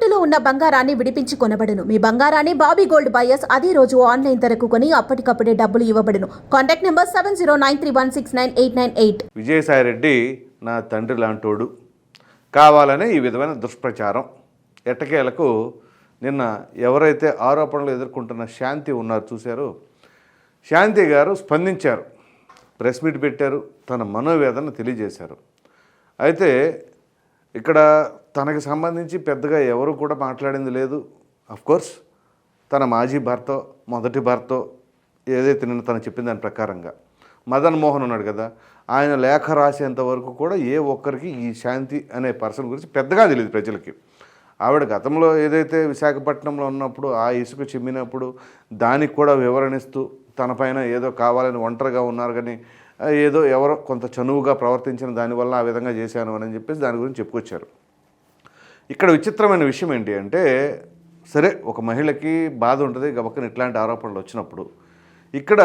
తాకట్టులో ఉన్న బంగారాన్ని విడిపించి కొనబడును. మీ బంగారాన్ని బాబీ గోల్డ్ బయర్స్ అదే రోజు ఆన్లైన్ ధరకు కొని అప్పటికప్పుడే డబ్బులు ఇవ్వబడును. Contact number seven zero nine three one six nine eight nine eight. Vijayasai Reddy నా తండ్రి లాంటోడు. కావాలనే ఈ విధమైన దుష్ప్రచారం. ఎట్టకేలకు నిన్న ఎవరైతే ఆరోపణలు ఎదుర్కొంటున్న శాంతి ఉన్నారు చూశారు శాంతి గారు స్పందించారు. ప్రెస్ మీట్ పెట్టారు తన మనోవేదన తెలియజేశారు. అయితే ఇక్కడ తనకి సంబంధించి పెద్దగా ఎవరు కూడా మాట్లాడింది లేదు. కోర్స్ తన మాజీ భర్త మొదటి భర్త ఏదైతే నిన్న తను చెప్పిన దాని ప్రకారంగా మదన్ మోహన్ ఉన్నాడు కదా ఆయన లేఖ రాసేంత వరకు కూడా ఏ ఒక్కరికి ఈ శాంతి అనే పర్సన్ గురించి పెద్దగా తెలియదు ప్రజలకి. ఆవిడ గతంలో ఏదైతే విశాఖపట్నంలో ఉన్నప్పుడు ఆ ఇసుక చిమ్మినప్పుడు దానికి కూడా వివరణిస్తూ తన పైన ఏదో కావాలని ఒంటరిగా ఉన్నారు కానీ ఏదో ఎవరో కొంత చనువుగా ప్రవర్తించిన దానివల్ల ఆ విధంగా చేశాను అని చెప్పేసి దాని గురించి చెప్పుకొచ్చారు. ఇక్కడ విచిత్రమైన విషయం ఏంటి అంటే సరే ఒక మహిళకి బాధ ఉంటుంది గబక్కన ఇట్లాంటి ఆరోపణలు వచ్చినప్పుడు ఇక్కడ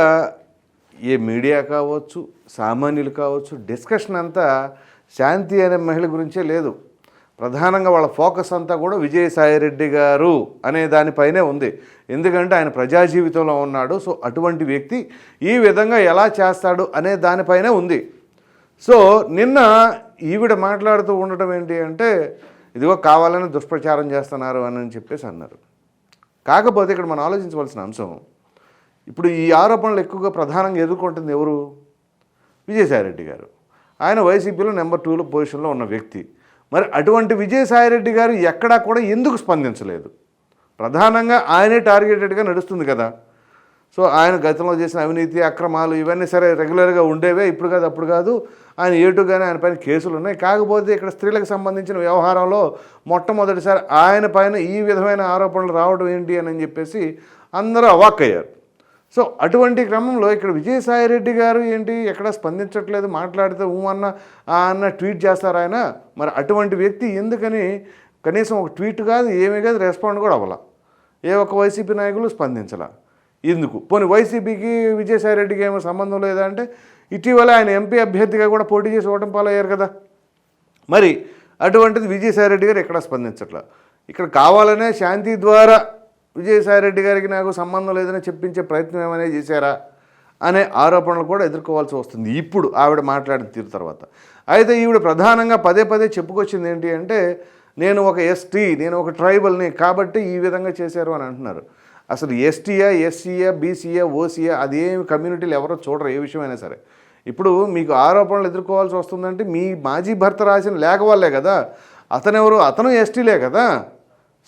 ఏ మీడియా కావచ్చు సామాన్యులు కావచ్చు డిస్కషన్ అంతా శాంతి అనే మహిళ గురించే లేదు. ప్రధానంగా వాళ్ళ ఫోకస్ అంతా కూడా విజయసాయిరెడ్డి గారు అనే దానిపైనే ఉంది. ఎందుకంటే ఆయన ప్రజా జీవితంలో ఉన్నాడు. సో అటువంటి వ్యక్తి ఈ విధంగా ఎలా చేస్తాడు అనే దానిపైనే ఉంది. సో నిన్న ఈవిడ మాట్లాడుతూ ఉండటం ఏంటి అంటే ఇదిగో కావాలని దుష్ప్రచారం చేస్తున్నారు అని చెప్పేసి అన్నారు. కాకపోతే ఇక్కడ మనం ఆలోచించవలసిన అంశం ఇప్పుడు ఈ ఆరోపణలు ఎక్కువగా ప్రధానంగా ఎదుర్కొంటుంది ఎవరు విజయసాయిరెడ్డి గారు. ఆయన వైసీపీలో నెంబర్ టూలో పొజిషన్లో ఉన్న వ్యక్తి. మరి అటువంటి విజయసాయిరెడ్డి గారు ఎక్కడా కూడా ఎందుకు స్పందించలేదు? ప్రధానంగా ఆయనే టార్గెటెడ్గా నడుస్తుంది కదా. సో ఆయన గతంలో చేసిన అవినీతి అక్రమాలు ఇవన్నీ సరే రెగ్యులర్గా ఉండేవే ఇప్పుడు కాదు అప్పుడు కాదు. ఆయన ఏటుగానే ఆయన పైన కేసులు ఉన్నాయి. కాకపోతే ఇక్కడ స్త్రీలకు సంబంధించిన వ్యవహారంలో మొట్టమొదటిసారి ఆయన పైన ఈ విధమైన ఆరోపణలు రావడం ఏంటి అని చెప్పేసి అందరూ అవాక్కయ్యారు. సో అటువంటి క్రమంలో ఇక్కడ విజయసాయిరెడ్డి గారు ఏంటి ఎక్కడ స్పందించట్లేదు మాట్లాడితే ఊమన్న అన్న ఆ అన్న ట్వీట్ చేస్తారు ఆయన? మరి అటువంటి వ్యక్తి ఎందుకని కనీసం ఒక ట్వీట్ కాదు ఏమీ కాదు రెస్పాండ్ కూడా అవ్వాల. ఏ ఒక్క వైసీపీ నాయకులు స్పందించాల. ఎందుకు పోనీ వైసీపీకి విజయసాయిరెడ్డికి ఏమో సంబంధం లేదా అంటే ఇటీవల ఆయన ఎంపీ అభ్యర్థిగా కూడా పోటీ చేసి ఓటం పాలయ్యారు కదా. మరి అటువంటిది విజయసాయిరెడ్డి గారు ఎక్కడా స్పందించట్లేదు ఇక్కడ కావాలనే శాంతి ద్వారా విజయసాయిరెడ్డి గారికి నాకు సంబంధం లేదని చెప్పించే ప్రయత్నం ఏమైనా చేశారా అనే ఆరోపణలు కూడా ఎదుర్కోవాల్సి వస్తుంది. ఇప్పుడు ఆవిడ మాట్లాడిన తీరు తర్వాత. అయితే ఈవిడ ప్రధానంగా పదే పదే చెప్పుకొచ్చింది ఏంటి అంటే నేను ఒక ఎస్టీ నేను ఒక ట్రైబల్ని కాబట్టి ఈ విధంగా చేశారు అని అంటున్నారు. అసలు ఎస్టీయా ఎస్సీయా బీసీయా ఓసీయా అదేమి కమ్యూనిటీలు ఎవరో చూడరు ఏ విషయమైనా సరే. ఇప్పుడు మీకు ఆరోపణలు ఎదుర్కోవాల్సి వస్తుందంటే మీ మాజీ భర్త రాసిన లేఖ వాళ్ళే కదా. అతనెవరు? అతను ఎస్టీలే కదా.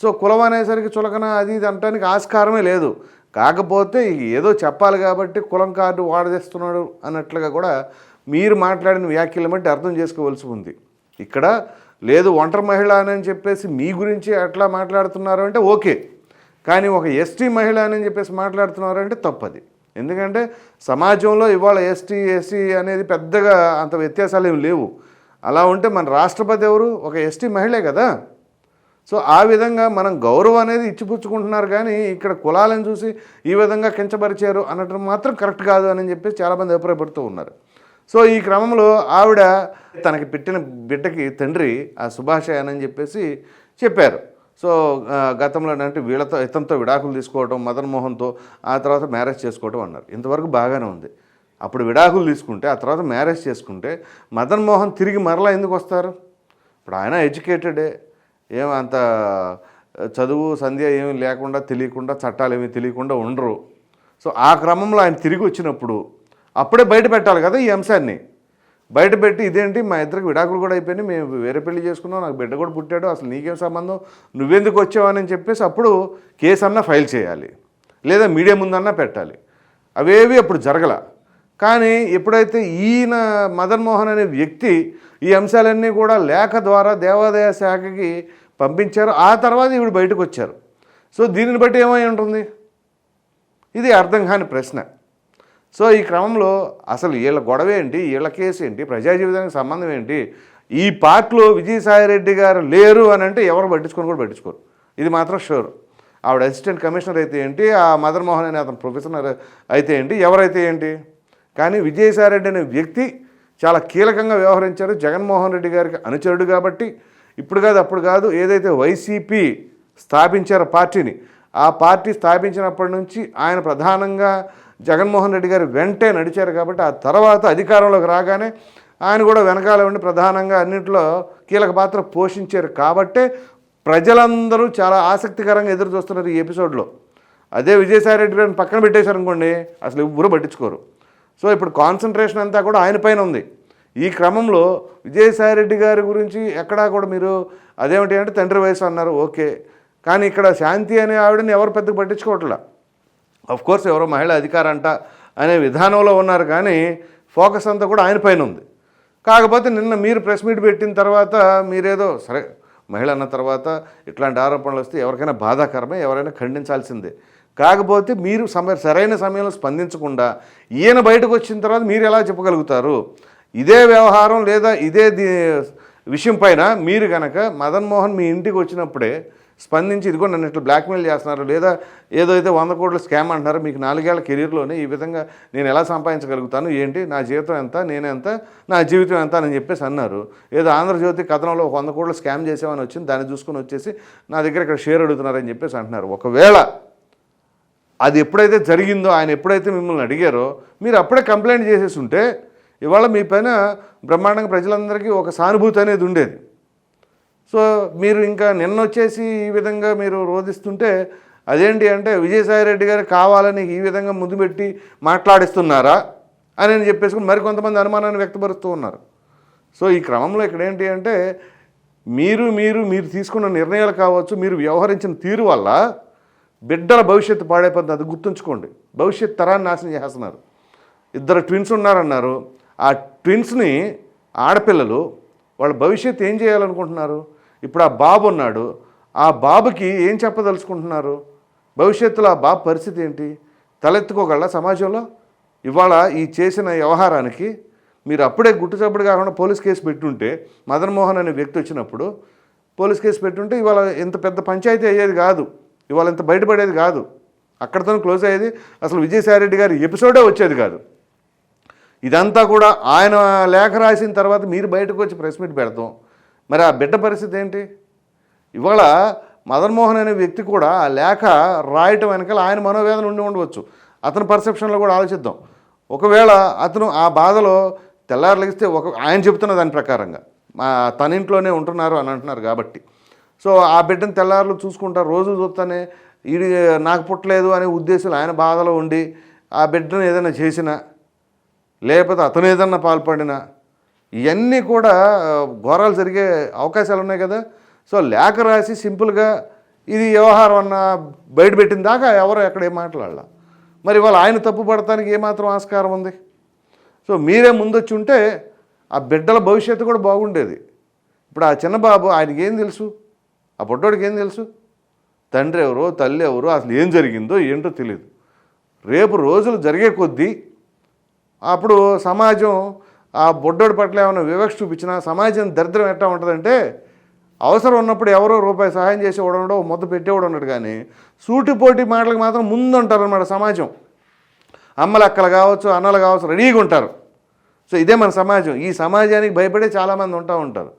సో కులం అనేసరికి చులకన అది ఇది అనటానికి ఆస్కారమే లేదు. కాకపోతే ఏదో చెప్పాలి కాబట్టి కులం కార్డు వాడదేస్తున్నాడు అన్నట్లుగా కూడా మీరు మాట్లాడిన వ్యాఖ్యలు బట్టి అర్థం చేసుకోవాల్సి ఉంది. ఇక్కడ లేదు ఒంటరి మహిళ అని చెప్పేసి మీ గురించి అట్లా మాట్లాడుతున్నారు అంటే ఓకే. కానీ ఒక ఎస్టీ మహిళ అని చెప్పేసి మాట్లాడుతున్నారు అంటే తప్పది. ఎందుకంటే సమాజంలో ఇవాళ ఎస్టీ ఎస్సీ అనేది పెద్దగా అంత వ్యత్యాసాలు ఏమి లేవు. అలా ఉంటే మన రాష్ట్రపతి ఎవరు? ఒక ఎస్టీ మహిళే కదా. సో ఆ విధంగా మనం గౌరవం అనేది ఇచ్చిపుచ్చుకుంటున్నారు కానీ ఇక్కడ కులాలను చూసి ఈ విధంగా కించపరిచారు అనటం మాత్రం కరెక్ట్ కాదు అని చెప్పేసి చాలామంది అభిప్రాయపడుతూ ఉన్నారు. సో ఈ క్రమంలో ఆవిడ తనకి పెట్టిన బిడ్డకి తండ్రి ఆ సుభాష్ అని చెప్పేసి చెప్పారు. సో గతంలో అంటే వీళ్ళతో ఇతనితో విడాకులు తీసుకోవడం మదన్ మోహన్తో ఆ తర్వాత మ్యారేజ్ చేసుకోవడం అన్నారు. ఇంతవరకు బాగానే ఉంది. అప్పుడు విడాకులు తీసుకుంటే ఆ తర్వాత మ్యారేజ్ చేసుకుంటే మదన్ మోహన్ తిరిగి మరలా ఎందుకు వస్తారు? ఇప్పుడు ఆయన ఎడ్యుకేటెడే. ఏం అంత చదువు సంధ్య ఏమీ లేకుండా తెలియకుండా చట్టాలు ఏమీ తెలియకుండా ఉండరు. సో ఆ క్రమంలో ఆయన తిరిగి వచ్చినప్పుడు అప్పుడే బయట పెట్టాలి కదా ఈ అంశాన్ని. బయట పెట్టి ఇదేంటి మా ఇద్దరికి విడాకులు కూడా అయిపోయినాయి మేము వేరే పెళ్ళి చేసుకున్నాం నాకు బిడ్డ కూడా పుట్టాడు అసలు నీకేం సంబంధం? నువ్వెందుకు వచ్చావని చెప్పేసి అప్పుడు కేసు అన్నా ఫైల్ చేయాలి. లేదా మీడియా ముందన్నా పెట్టాలి. అవేవి అప్పుడు జరగల. కానీ ఎప్పుడైతే ఈయన మదన్ మోహన్ అనే వ్యక్తి ఈ అంశాలన్నీ కూడా లేఖ ద్వారా దేవాదాయ శాఖకి పంపించారు ఆ తర్వాత ఈవిడ బయటకు వచ్చారు. సో దీనిని బట్టి ఏమై ఉంటుంది? ఇది అర్థం కాని ప్రశ్న. సో ఈ క్రమంలో అసలు వీళ్ళ గొడవ ఏంటి? వీళ్ళ కేసు ఏంటి? ప్రజా జీవితానికి సంబంధం ఏంటి? ఈ పార్ట్లో విజయసాయిరెడ్డి గారు లేరు అని అంటే ఎవరు పట్టించుకొని కూడా పట్టించుకోరు. ఇది మాత్రం షూర్. ఆవిడ అసిస్టెంట్ కమిషనర్ అయితే ఏంటి? ఆ మదన్ మోహన్ అనే అతను ప్రొఫెసర్ అయితే ఏంటి? ఎవరైతే ఏంటి? కానీ విజయసాయిరెడ్డి అనే వ్యక్తి చాలా కీలకంగా వ్యవహరించారు జగన్మోహన్ రెడ్డి గారికి అనుచరుడు కాబట్టి ఇప్పుడు కాదు అప్పుడు కాదు ఏదైతే వైసీపీ స్థాపించారు పార్టీని ఆ పార్టీ స్థాపించినప్పటి నుంచి ఆయన ప్రధానంగా జగన్మోహన్ రెడ్డి గారు వెంటే నడిచారు కాబట్టి ఆ తర్వాత అధికారంలోకి రాగానే ఆయన కూడా వెనకాల ఉండి ప్రధానంగా అన్నింటిలో కీలక పాత్ర పోషించారు కాబట్టే ప్రజలందరూ చాలా ఆసక్తికరంగా ఎదురు చూస్తున్నారు ఈ ఎపిసోడ్లో. అదే విజయసాయి రెడ్డి గారిని పక్కన పెట్టేశారు అనుకోండి అసలు ఎవ్వరూ పట్టించుకోరు. సో ఇప్పుడు కాన్సన్ట్రేషన్ అంతా కూడా ఆయన పైన ఉంది. ఈ క్రమంలో విజయసాయి రెడ్డి గారి గురించి ఎక్కడా కూడా మీరు అదేమిటి అంటే తండ్రి వయసు అన్నారు ఓకే. కానీ ఇక్కడ శాంతి అనే ఆవిడని ఎవరు పెద్దగా పట్టించుకోవట్లా? అఫ్ కోర్స్ ఎవరో మహిళ అధికారంట అనే విధానంలో ఉన్నారు కానీ ఫోకస్ అంతా కూడా ఆయన పైన ఉంది. కాకపోతే నిన్న మీరు ప్రెస్ మీట్ పెట్టిన తర్వాత మీరేదో సరే మహిళ అన్న తర్వాత ఇట్లాంటి ఆరోపణలు వస్తే ఎవరికైనా బాధాకరమే ఎవరైనా ఖండించాల్సిందే. కాకపోతే మీరు సమయ సరైన సమయంలో స్పందించకుండా ఈయన బయటకు వచ్చిన తర్వాత మీరు ఎలా చెప్పగలుగుతారు? ఇదే వ్యవహారం లేదా ఇదే విషయం పైన మీరు కనుక మదన్మోహన్ మీ ఇంటికి వచ్చినప్పుడే స్పందించి ఇదిగో నన్ను ఇట్లా బ్లాక్మెయిల్ చేస్తున్నారు లేదా ఏదైతే వంద కోట్ల స్కామ్ అంటున్నారో మీకు నాలుగేళ్ళ కెరీర్లోనే ఈ విధంగా నేను ఎలా సంపాదించగలుగుతాను? ఏంటి? నా జీవితం ఎంత? నేనెంత? నా జీవితం ఎంత? అని చెప్పేసి అన్నారు. ఏదో ఆంధ్రజ్యోతి కథనంలో వంద కోట్ల స్కామ్ చేసామని వచ్చింది దాన్ని చూసుకొని వచ్చేసి నా దగ్గర ఇక్కడ షేర్ అడుగుతున్నారని చెప్పేసి అంటున్నారు. ఒకవేళ అది ఎప్పుడైతే జరిగిందో ఆయన ఎప్పుడైతే మిమ్మల్ని అడిగారో మీరు అప్పుడే కంప్లైంట్ చేసేసి ఉంటే ఇవాళ మీ పైన బ్రహ్మాండంగా ప్రజలందరికీ ఒక సానుభూతి అనేది ఉండేది. సో మీరు ఇంకా నిన్న వచ్చేసి ఈ విధంగా మీరు రోధిస్తుంటే అదేంటి అంటే విజయసాయి రెడ్డి గారు కావాలని ఈ విధంగా ముందు పెట్టి మాట్లాడిస్తున్నారా అని చెప్పేసి చెప్పేసి మరికొంతమంది అనుమానాన్ని వ్యక్తపరుస్తూ ఉన్నారు. సో ఈ క్రమంలో ఇక్కడ ఏంటి అంటే మీరు మీరు మీరు తీసుకున్న నిర్ణయాలు కావచ్చు మీరు వ్యవహరించిన తీరు వల్ల బిడ్డల భవిష్యత్తు పాడైపోతుంది అది గుర్తుంచుకోండి. భవిష్యత్ తరాన్ని నాశనం చేస్తున్నారు. ఇద్దరు ట్విన్స్ ఉన్నారన్నారు. ఆ ట్విన్స్ని ఆడపిల్లలు వాళ్ళ భవిష్యత్తు ఏం చేయాలనుకుంటున్నారు? ఇప్పుడు ఆ బాబు ఉన్నాడు. ఆ బాబుకి ఏం చెప్పదలుచుకుంటున్నారు? భవిష్యత్తులో ఆ బాబు పరిస్థితి ఏంటి? తలెత్తుకోగల సమాజంలో? ఇవాళ ఈ చేసిన వ్యవహారానికి మీరు అప్పుడే గుట్టుచప్పుడు కాకుండా పోలీస్ కేసు పెట్టుంటే మదన్ మోహన్ అనే వ్యక్తి వచ్చినప్పుడు పోలీస్ కేసు పెట్టుంటే ఇవాళ ఇంత పెద్ద పంచాయతీ అయ్యేది కాదు. ఇవాళ ఇంత బయటపడేది కాదు. అక్కడితో క్లోజ్ అయ్యేది అసలు విజయసాయిరెడ్డి గారి ఎపిసోడే వచ్చేది కాదు. ఇదంతా కూడా ఆయన లేఖ రాసిన తర్వాత మీరు బయటకు వచ్చి ప్రెస్ మీట్ పెడతాం. మరి ఆ బిడ్డ పరిస్థితి ఏంటి? ఇవాళ మదన్ మోహన్ అనే వ్యక్తి కూడా ఆ లేఖ రాయటం వెనకాల ఆయన మనోవేదన ఉండి ఉండవచ్చు. అతని పర్సెప్షన్లో కూడా ఆలోచిద్దాం. ఒకవేళ అతను ఆ బాధలో తెల్లారు లెగిస్తే ఒక ఆయన చెబుతున్న దాని ప్రకారంగా మా తన ఇంట్లోనే ఉంటున్నారు అని అంటున్నారు కాబట్టి. సో ఆ బిడ్డను తెల్లారులు చూసుకుంటారు రోజు చూస్తానే ఇది నాకు పుట్టలేదు అనే ఉద్దేశం ఆయన బాధలో ఉండి ఆ బిడ్డను ఏదైనా చేసినా లేకపోతే అతను ఏదన్నా పాల్పడినా ఇవన్నీ కూడా ఘోరాలు జరిగే అవకాశాలు ఉన్నాయి కదా. సో లేఖ రాసి సింపుల్గా ఇది వ్యవహారం అన్న బయటపెట్టిన దాకా ఎవరు ఎక్కడ ఏం మాట్లాడాల. మరి వాళ్ళు ఆయన తప్పు పడటానికి ఏమాత్రం ఆస్కారం ఉంది? సో మీరే ముందొచ్చి ఉంటే ఆ బిడ్డల భవిష్యత్తు కూడా బాగుండేది. ఇప్పుడు ఆ చిన్నబాబు ఆయనకి ఏం తెలుసు? ఆ పొట్టోడికి ఏం తెలుసు? తండ్రి ఎవరో తల్లి ఎవరో అసలు ఏం జరిగిందో ఏంటో తెలియదు రేపు రోజులు జరిగే కొద్దీ అప్పుడు సమాజం ఆ బొడ్డోడి పట్ల ఏమైనా వివక్ష చూపించినా సమాజం దరిద్రం ఎట్లా ఉంటుందంటే అవసరం ఉన్నప్పుడు ఎవరో రూపాయి సహాయం చేసేవాడు ఉండడు మొత్త పెట్టేవాడు ఉన్నాడు కానీ సూటిపోటి మాటలకు మాత్రం ముందుంటారనమాట సమాజం. అమ్మలు అక్కలు కావచ్చు అన్నలు కావచ్చు రెడీగా ఉంటారు. సో ఇదే మన సమాజం. ఈ సమాజానికి భయపడే చాలామంది ఉంటా ఉంటారు.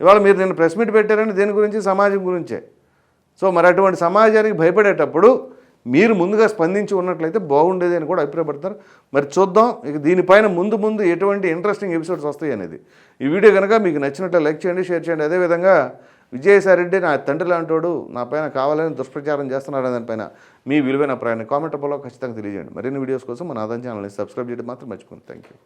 ఇవాళ మీరు నేను ప్రెస్ మీట్ పెట్టారని దేని గురించి? సమాజం గురించే. సో మరి అటువంటి సమాజానికి భయపడేటప్పుడు మీరు ముందుగా స్పందించి ఉన్నట్లయితే బాగుండేది అని కూడా అభిప్రాయపడతారు. మరి చూద్దాం ఇక దీనిపైన ముందు ముందు ఎటువంటి ఇంట్రెస్టింగ్ ఎపిసోడ్స్ వస్తాయి అనేది. ఈ వీడియో కనుక మీకు నచ్చినట్లు లైక్ చేయండి షేర్ చేయండి. అదేవిధంగా విజయసాయి రెడ్డి నా తండ్రి లాంటోడు నా పైన కావాలని దుష్ప్రచారం చేస్తున్నాడు దానిపైన మీ విలువైన అభిప్రాయాన్ని కామెంట్ రూపంలో ఖచ్చితంగా తెలియజేయండి. మరిన్ని వీడియోస్ కోసం మన ఆదాయం ఛానల్ని సబ్స్క్రైబ్ చేయడం మాత్రం మర్చిపోండి థ్యాంక్ యూ